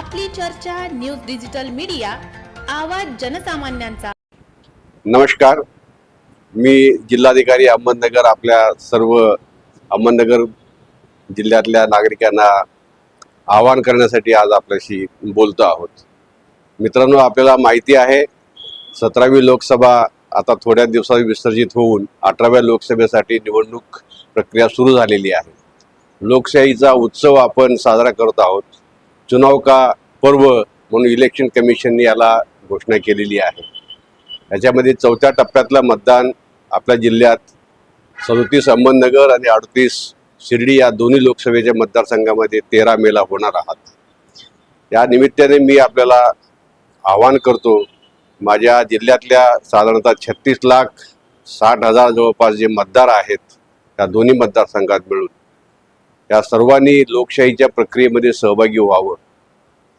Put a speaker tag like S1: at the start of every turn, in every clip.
S1: आपली चर्चा news digital media आवाज जनसामान्यांचा.
S2: नमस्कार. मी जिल्हाधिकारी अहमदनगर आपल्या सर्व अहमदनगर जिल्ह्यातल्या नागरिकांना आवाहन करण्यासाठी आज आपल्याशी बोलतो आहोत. मित्रांनो आपल्याला माहिती आहे सतरावी लोकसभा आता थोड्या दिवसात विसर्जित होऊन अठराव्या लोकसभेसाठी निवडणूक प्रक्रिया सुरू झालेली आहे. लोकशाहीचा उत्सव आपण साजरा करत आहोत. चुनाव का पर्व म्हणून इलेक्शन कमिशनने याला घोषणा केलेली आहे. याच्यामध्ये चौथ्या टप्प्यातलं मतदान आपल्या जिल्ह्यात सदोतीस अहमदनगर आणि अडतीस शिर्डी या दोन्ही लोकसभेच्या मतदारसंघामध्ये तेरा मेला होणार आहात. या निमित्ताने मी आपल्याला आवाहन करतो माझ्या जिल्ह्यातल्या साधारणतः छत्तीस लाख साठ हजार जवळपास जे मतदार आहेत त्या दोन्ही मतदारसंघात मिळून या सर्वांनी लोकशाहीच्या प्रक्रियेमध्ये सहभागी व्हावं.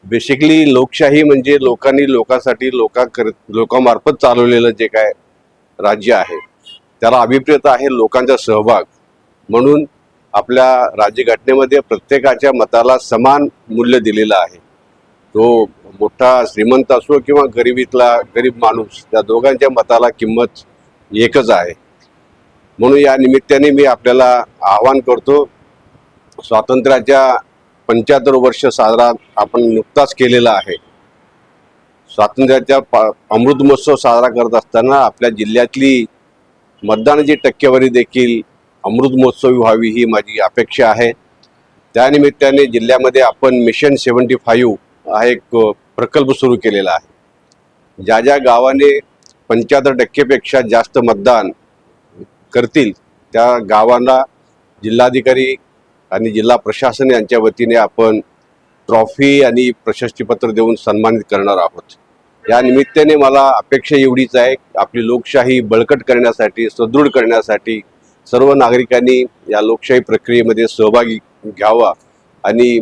S2: बेसिकली लोकशाही म्हणजे लोकांनी लोकांसाठी लोकांकर लोकांमार्फत चालवलेलं जे काय राज्य आहे त्याला अभिप्रेत आहे लोकांचा सहभाग. म्हणून आपल्या राज्यघटनेमध्ये प्रत्येकाच्या मताला समान मूल्य दिलेलं आहे. तो मोठा श्रीमंत असो किंवा गरिबीतला गरीब माणूस त्या दोघांच्या मताला किंमत एकच आहे. म्हणून या निमित्ताने मी आपल्याला आवाहन करतो स्वातंत्र्याच्या पंच्याहत्तर वर्ष साजरा आपण नुकताच केलेला आहे. स्वातंत्र्याच्या पा अमृत महोत्सव साजरा करत असताना आपल्या जिल्ह्यातली मतदानाची टक्केवारी देखील अमृत महोत्सवी व्हावी ही माझी अपेक्षा आहे. त्यानिमित्ताने जिल्ह्यामध्ये आपण मिशन सेवन्टी फाईव्ह हा एक प्रकल्प सुरू केलेला आहे. ज्या ज्या गावाने पंच्याहत्तर टक्केपेक्षा जास्त मतदान करतील त्या गावांना जिल्हाधिकारी आणि जिल्हा प्रशासन यांच्या वतीने आपण ट्रॉफी आणि प्रशस्तीपत्र देऊन सन्मानित करणार आहोत. या निमित्ताने मला अपेक्षा एवढीच आहे आपली लोकशाही बळकट करण्यासाठी सुदृढ करण्यासाठी सर्व नागरिकांनी या लोकशाही प्रक्रियेमध्ये सहभागी घ्यावा आणि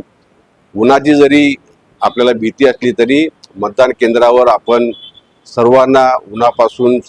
S2: उन्हाची जरी आपल्याला भीती असली तरी मतदान केंद्रावर आपण सर्वांना उन्हापासून